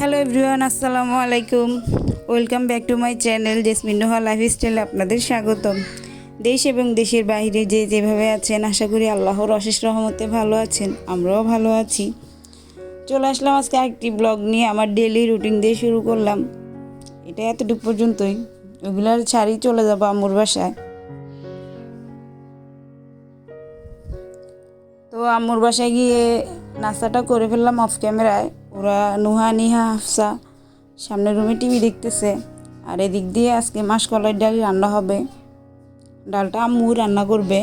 Hello everyone আসসালামু আলাইকুম welcome back to my channel Jasmine life স্টাইলে আপনাদের স্বাগতম। দেশ এবং দেশের বাইরে যে যেভাবে আছেন, আশা করি আল্লাহর অশেষ রহমতে ভালো আছেন, আমরাও ভালো আছি। চলে আসলাম আজকে একটি ব্লগ নিয়ে, আমার ডেলি রুটিন দিয়ে শুরু করলাম। এটা এতটুকু পর্যন্তই। ওগুলার ছাড়ি চলে যাব আম্মুর বাসায়। তো আম্মুর বাসায় গিয়ে নাস্তাটা করে ফেললাম অফ ক্যামেরায় ওরা নুহা, নিহা হাফসা সামনের রুমে টিভি দেখতেছে। আর এদিক দিয়ে আজকে মাসকলাইয়ের ডাল রান্না হবে। ডালটা আম্মু রান্না করবে।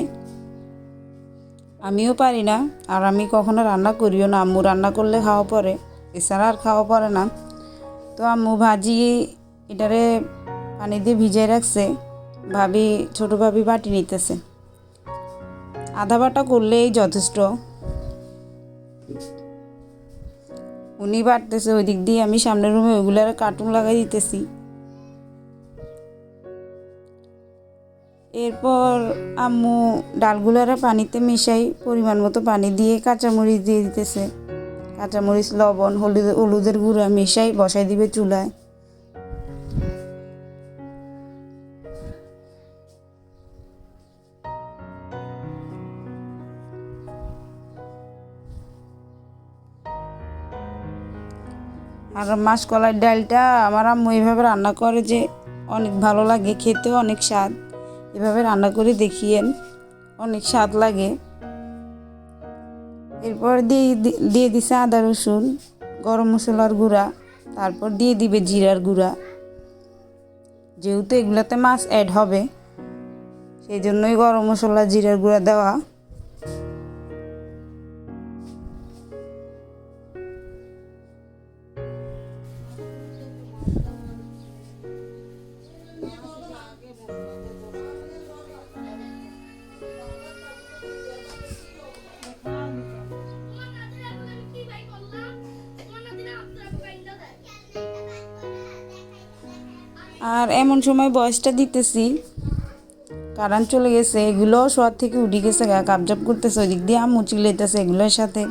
আমিও পারি না, আর আমি কখনো রান্না করিও না। আম্মু রান্না করলে খাওয়া পরে, এছাড়া আর খাওয়া পড়ে না। তো আম্মু ভাজি এটারে পানি দিয়ে ভিজিয়ে রাখছে। ভাবি, ছোটো ভাবি বাটি নিতেছে। আধা বাটা করলেই যথেষ্ট। উনি বাড়তেছে ওই দিক দিয়ে আমি সামনের রুমে ওইগুলার কার্টুন লাগাই দিতেছি। এরপর আম্মু ডালগুলারে পানিতে মিশাই পরিমাণ মতো পানি দিয়ে কাঁচামরিচ দিয়ে দিতেছে। কাঁচামরিচ, লবণ, হলুদ, হলুদের গুঁড়া মিশাই বসাই দিবে চুলায়। আর মাসকলাইয়ের ডালটা আমার আম্মু এইভাবে রান্না করে যে অনেক ভালো লাগে, খেতেও অনেক স্বাদ। এভাবে রান্না করে দেখিয়েন, অনেক স্বাদ লাগে। এরপর দিয়ে দিয়ে দিছে আদা, রসুন, গরম মশলার গুঁড়া, তারপর দিয়ে দিবে জিরার গুঁড়া। যেহেতু এগুলোতে মাছ অ্যাড হবে, সেই জন্যই গরম মশলা, জিরার গুঁড়া দেওয়া। আর এমন সময় বয়সটা দিতেছি। কারণ চলে গেছে, এগুলো শোয়ার থেকে উঠে গেছে কাবজাব করতেছে ওই দিক দিয়ে আম্মু চিল্লাইতেছে এগুলোর সাথে।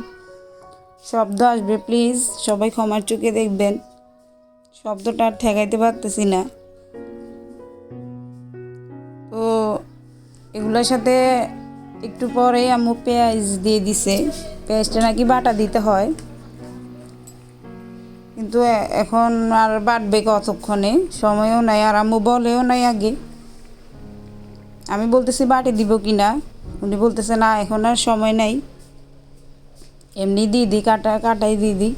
শব্দ আসবে প্লিজ সবাই ক্ষমার চোখে দেখবেন। শব্দটা আর ঠেকাইতে পারতেছি না। তো এগুলোর সাথে একটু পরে আম্মু পেঁয়াজ দিয়ে দিছে। পেঁয়াজটা নাকি বাটা দিতে হয়। কিন্তু এখন আর বাটবে কতক্ষণে? সময়ও নাই, আর আম্মু বলেও নাই আগে। আমি বলতেছি বাটি দিব কি না উনি বলতেছে, না, এখন আর সময় নাই। এমনি দিয়ে দিই কাটা কাটাই দিয়ে দিই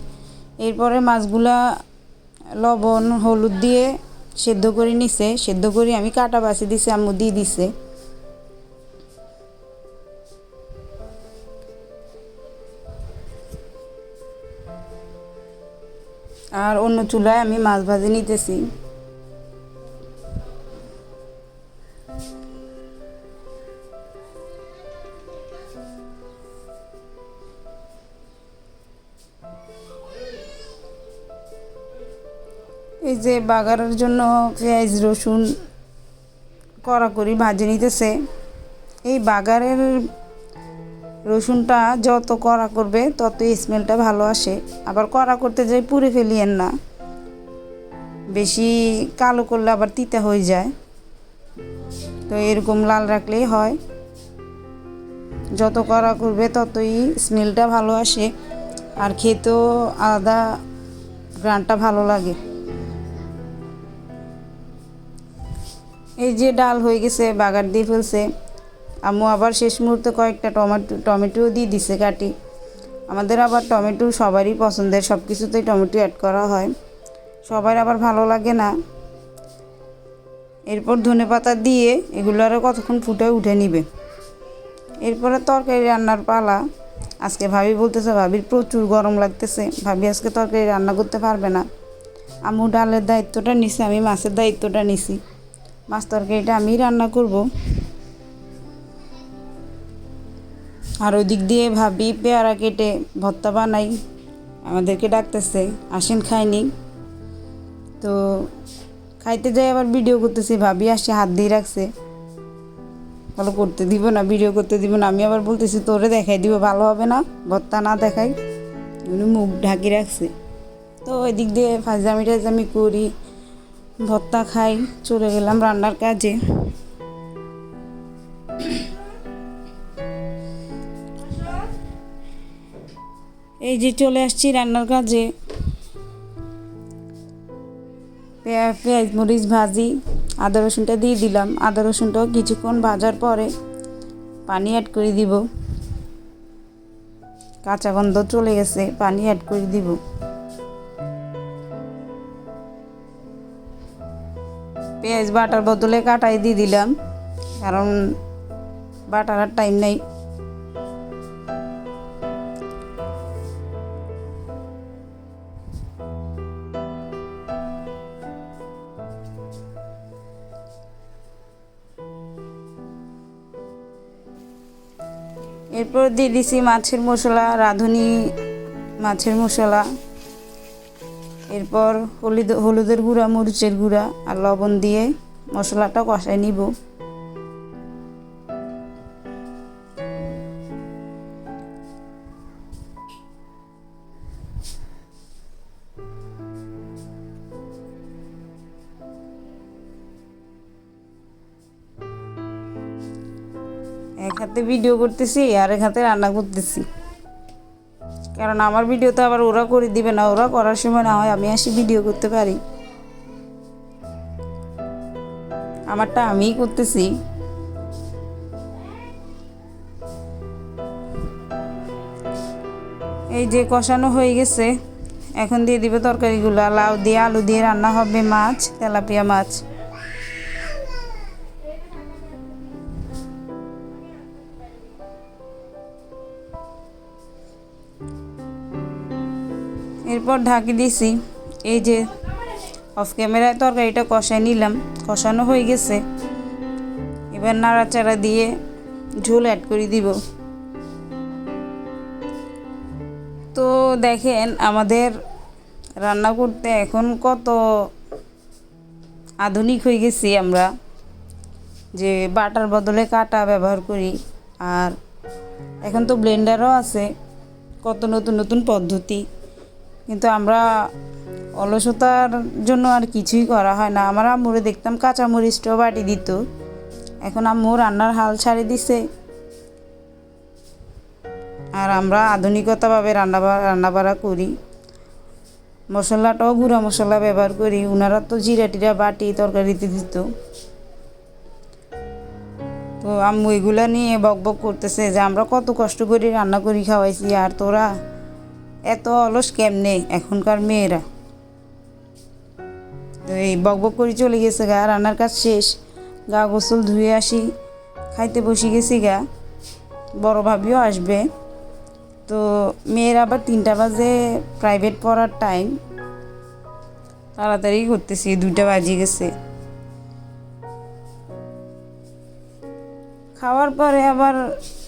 এরপরে মাছগুলা লবণ, হলুদ দিয়ে সেদ্ধ করে নিছে। সেদ্ধ করে আমি কাটা বাছি দিছে, আম্মু দিয়ে দিছে। আর অন্য চুলায় আমি মাছ ভাজি নিতেছি। এই যে বাগারের জন্য পেঁয়াজ, রসুন কড়া করি ভাজি নিতেছে। এই বাগারের রসুনটা যত কড়া করবে, তত স্মেলটা ভালো আসে। আবার কড়া করতে যাই পুড়ে ফেলিয়েন না। বেশি কালো করলে আবার তিতা হয়ে যায়। তো এরকম লাল রাখলেই হয়। যত কড়া করবে, ততই স্মেলটা ভালো আসে। আর খেতেও আলাদা গ্রানটা ভালো লাগে। এই যে ডাল হয়ে গেছে, বাগার দিয়ে ফেলছে। আম্মু আবার শেষ মুহূর্তে কয়েকটা টমেটো টমেটো দিয়ে দিছে কাটি। আমাদের আবার টমেটো সবারই পছন্দের সব কিছুতেই টমেটো অ্যাড করা হয়। সবার আবার ভালো লাগে না। এরপর ধনে পাতা দিয়ে এগুলো আরও কতক্ষণ ফুটে উঠে নিবে। এরপরে তরকারি রান্নার পালা। আজকে ভাবি বলতেছে, ভাবির প্রচুর গরম লাগতেছে। ভাবি আজকে তরকারি রান্না করতে পারবে না। আম্মু ডালের দায়িত্বটা নিছি, আমি মাছের দায়িত্বটা নিছি। মাছ তরকারিটা আমি রান্না করব। আর ওই দিক দিয়ে ভাবি পেয়ারা কেটে ভর্তা বানাই। আমাদেরকে ডাকতেছে, আসেন খাইনি। তো খাইতে যাই আবার ভিডিও করতেছি, ভাবি আসে হাত দিয়ে রাখছে। ভালো করতে দিব না ভিডিও করতে দিব না। আমি আবার বলতেছি, তোরে দেখাই দিব, ভালো হবে না ভর্তা না দেখাই। উনি মুখ ঢাকি রাখছে। তো তো ওই দিক দিয়ে ফাজলামি টাজলামি করি ভর্তা খাই, চলে গেলাম রান্নার কাজে। এই যে চলে আসছি রান্নার কাজে। পেঁয়া- পেঁয়াজ, মরিচ ভাজি, আদা রসুনটা দিয়ে দিলাম। আদা রসুনটাও কিছুক্ষণ ভাজার পরে পানি অ্যাড করে দিব। কাঁচা গন্ধ চলে গেছে, পানি অ্যাড করে দিব। পেঁয়াজ বাটার বদলে কাটাই দিয়ে দিলাম, কারণ বাটার আর টাইম নেই। এরপর দিয়ে দিছি মাছের মশলা, রাঁধুনি মাছের মশলা, এরপর হলুদ হলুদের গুঁড়া, মরিচের গুঁড়া আর লবণ দিয়ে মশলাটা কষায় নিব। হাতে ভিডিও করতেছি, আর এক হাতে রান্না করতেছি। কারণ আমার ভিডিও তো আবার ওরা করে দিবে না, ওরা করার সময় না হয় আমি আসি ভিডিও করতে পারি। আমারটা আমিই করতেছি। এই যে কষানো হয়ে গেছে, এখন দিয়ে দিবে তরকারিগুলো লাউ দিয়ে, আলু দিয়ে রান্না হবে মাছ, তেলাপিয়া মাছ। এরপর ঢাকি দিছি। এই যে অফ ক্যামেরায় তরকারিটা কষাই নিলাম, কষানো হয়ে গেছে। এবার নাড়াচাড়া দিয়ে ঝোল অ্যাড করে দিব। তো দেখেন আমাদের রান্না করতে এখন কত আধুনিক হয়ে গেছি আমরা, যে বাটার বদলে কাটা ব্যবহার করি। আর এখন তো ব্লেন্ডারও আছে, কত নতুন নতুন পদ্ধতি। কিন্তু আমরা অলসতার জন্য আর কিছুই করা হয় না। আমার আম্মুরে দেখতাম কাঁচা মরিচটাও বাটি দিত। এখন আম্মু রান্নার হাল ছাড়ি দিছে। আর আমরা আধুনিকতাভাবে রান্না রান্না বাড়া করি। মশলাটাও গুঁড়া মশলা ব্যবহার করি। ওনারা তো জিরা টিরা বাটি, তরকারিতে দিত। তো আম্মু এগুলা নিয়ে বক বক করতেছে যে, আমরা কত কষ্ট করে রান্না করি খাওয়াইছি, আর তোরা? এত অলস কেমনে? এখনকার মেয়েরা। তো এই বক বক করে চলে গেছে গা, রান্নার কাজ শেষ। গা গোসল ধুয়ে আসি, খাইতে বসে গেছি গা। বড় ভাবিও আসবে। তো মেয়ের আবার তিনটা বাজে প্রাইভেট পড়ার টাইম তাড়াতাড়ি করতেছি, দুইটা বাজে গেছে। খাওয়ার পরে আবার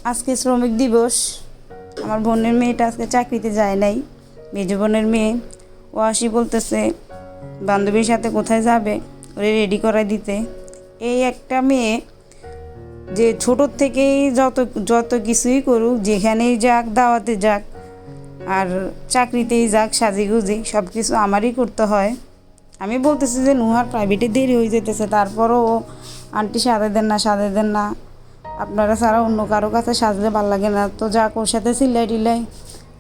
আজকে শ্রমিক দিবস। আমার বোনের মেয়েটা আজকে চাকরিতে যায় নাই। মেজ বোনের মেয়ে ও আসি বলতেছে, বান্ধবীর সাথে কোথায় যাবে? ওরে রেডি করাই দিতে। এই একটা মেয়ে যে ছোটোর থেকেই যত যত কিছুই করুক, যেখানেই যাক, দাওয়াতে যাক, আর চাকরিতেই যাক, সাজিগুজি সব কিছু আমারই করতে হয়। আমি বলতেছি যে, নুহার প্রাইভেটে দেরি হয়ে যেতেছে, তারপরও আন্টি সাজে দেন না সাজে দেন না। আপনারা ছাড়া অন্য কারও কাছে সাজলে ভালো লাগে না। তো যাক ওর সাথে সিলাই টিলাই,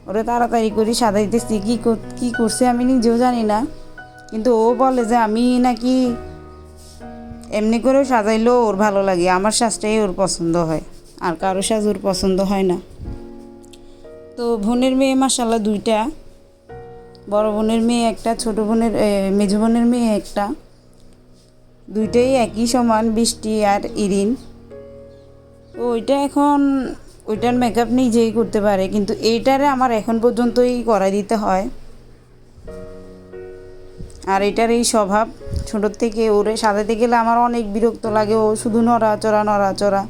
ওরে তাড়াতাড়ি করি সাজাইতেছি, কী কী করছে আমি নিজেও জানি না। কিন্তু ও বলে যে আমি নাকি এমনি করেও সাজাইলেও ওর ভালো লাগে, আমার সাজটাই ওর পছন্দ হয়, আর কারও সাজ ওর পছন্দ হয় না। তো বোনের মেয়ে মাসাল্লাহ দুইটা, বড় বোনের মেয়ে একটা, ছোট বোনের মেজ বোনের মেয়ে একটা। দুইটাই একই সমান, বৃষ্টি আর ইরিন। ওইটা এখন, ওইটার মেকআপ নিজেই করতে পারে, কিন্তু এইটারে আমার এখন পর্যন্তই করাই দিতে হয়। আর এটার এই স্বভাব, ছোটোর থেকে ওরে সাজাতে গেলে আমার অনেক বিরক্ত লাগে, ও শুধু নড়াচড়া নড়াচড়া।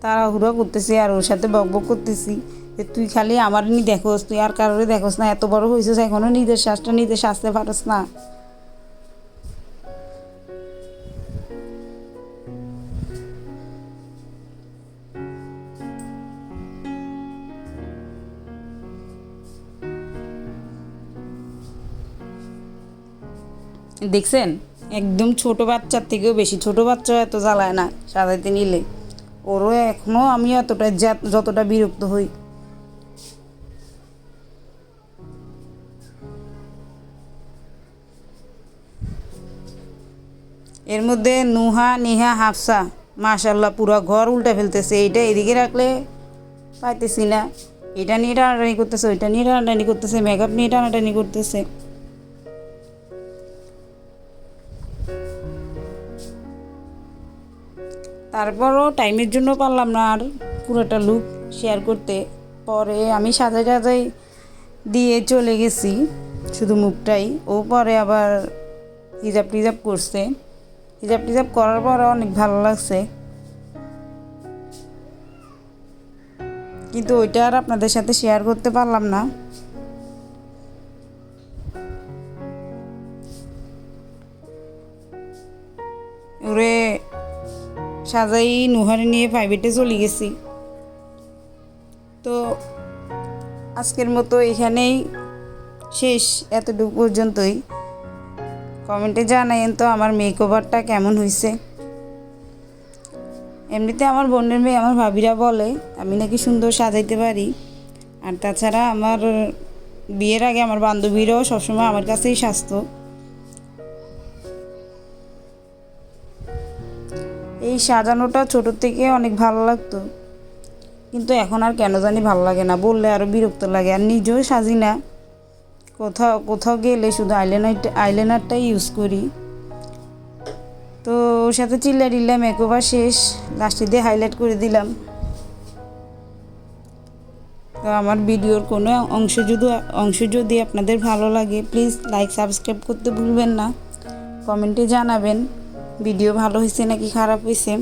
তাড়াহুড়ো করতেছি আর ওর সাথে বক বক করতেছি। যে তুই খালি আমার নি দেখোস, তুই আর কারোর দেখোস না, এত বড় হয়েছিস এখনও নিজের শ্বাসটা নিজে শ্বাসতে পারস না। দেখছেন? একদম ছোট বাচ্চার থেকেও বেশি, ছোট বাচ্চা এত জ্বালায় না, সাজাইতে নিলে। ওরও এখনও আমি এতটা যতটা বিরক্ত হই। এর মধ্যে নুহা, নিহা, হাফসা মাশাল্লাহ পুরো ঘর উল্টে ফেলতেছে। এইটা এদিকে রাখলে পাইতেছি না। এটা নিয়ে টানাটানি করতেছে, ওইটা নিয়ে টানাটানি করতেছে মেকআপ নিয়ে টানাটানি করতেছে। তারপরও টাইমের জন্য পারলাম না আর পুরোটা লুক শেয়ার করতে। পরে আমি সাজাই টাজাই দিয়ে চলে গেছি, শুধু মুখটাই। ও পরে আবার হিজাব টিজাব করছে। হিজাব টিজাব করার পরে অনেক ভালো লাগছে। কিন্তু ওইটা আর আপনাদের সাথে শেয়ার করতে পারলাম না। ওরে সাজাই নুহারে নিয়ে প্রাইভেটে চলে গেছি। তো আজকের মতো এখানেই শেষ, এতটুকু পর্যন্তই। কমেন্টে জানাইন তো আমার মেকওভারটা কেমন হয়েছে এমনিতে আমার বোনের মেয়ে আমার ভাবিরা বলে, আমি নাকি সুন্দর সাজাইতে পারি। আর তাছাড়া আমার বিয়ের আগে আমার বান্ধবীরাও সবসময় আমার কাছেই সাজতো এই সাজানোটা ছোটোর থেকে অনেক ভালো লাগতো। কিন্তু এখন আর কেন জানি ভালো লাগে না, বললে আরও বিরক্ত লাগে। আর নিজেও সাজি না। কোথাও কোথাও গেলে শুধু আইলাইনার আইলাইনারটাই ইউজ করি। তো ওর সাথে চিল্লা টিল্লা মেকওভার শেষ লাস্টে দিয়ে হাইলাইট করে দিলাম। তো আমার ভিডিওর কোনো অংশ যদি অংশ যদি আপনাদের ভালো লাগে প্লিজ লাইক সাবস্ক্রাইব করতে ভুলবেন না। কমেন্টে জানাবেন, ভিডিও ভালো হয়েছে নাকি খারাপ হয়েছে।